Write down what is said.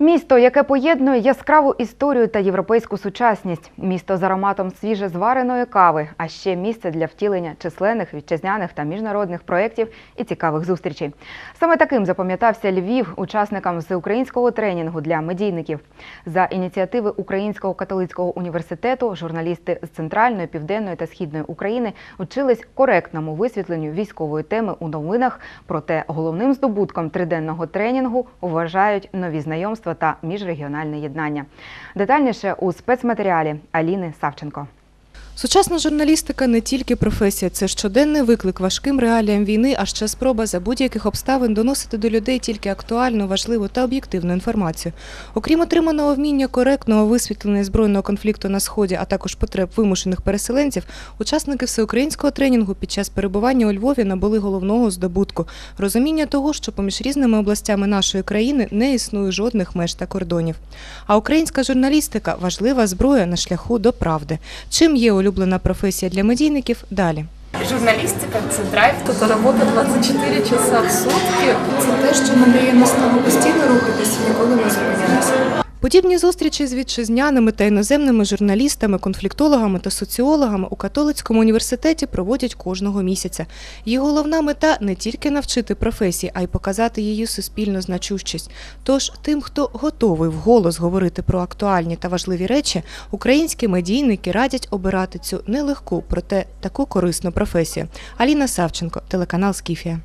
Місто, яке поєднує яскраву історію та європейську сучасність, місто з ароматом свіже звареної кави, а ще місце для втілення численних вітчизняних та міжнародних проєктів і цікавих зустрічей. Саме таким запам'ятався Львів учасникам всеукраїнського тренінгу для медійників. За ініціативи Українського католицького університету журналісти з центральної, південної та східної України вчились коректному висвітленню військової теми у новинах. Проте головним здобутком триденного тренінгу вважають нові знайомства та міжрегіональне єднання. Детальніше у спецматеріалі Аліни Савченко. Сучасна журналістика не тільки професія, це щоденний виклик важким реаліям війни, а ще спроба за будь-яких обставин доносити до людей тільки актуальну, важливу та об'єктивну інформацію. Окрім отриманого вміння коректного висвітлення збройного конфлікту на сході, а також потреб вимушених переселенців, учасники всеукраїнського тренінгу під час перебування у Львові набули головного здобутку розуміння того, що поміж різними областями нашої країни не існує жодних меж та кордонів. А українська журналістика важлива зброя на шляху до правди. Чим є улюблена професія для медійників? Далі. Журналістика це драйв, тобто робота 24 часа в сутки. Це те, що надає дає постійно рухатися, ніколи. Подібні зустрічі з вітчизняними та іноземними журналістами, конфліктологами та соціологами у католицькому університеті проводять кожного місяця. Їх головна мета не тільки навчити професії, а й показати її суспільну значущість. Тож тим, хто готовий вголос говорити про актуальні та важливі речі, українські медійники радять обирати цю нелегку, проте таку корисну професію. Аліна Савченко, телеканал Скіфія.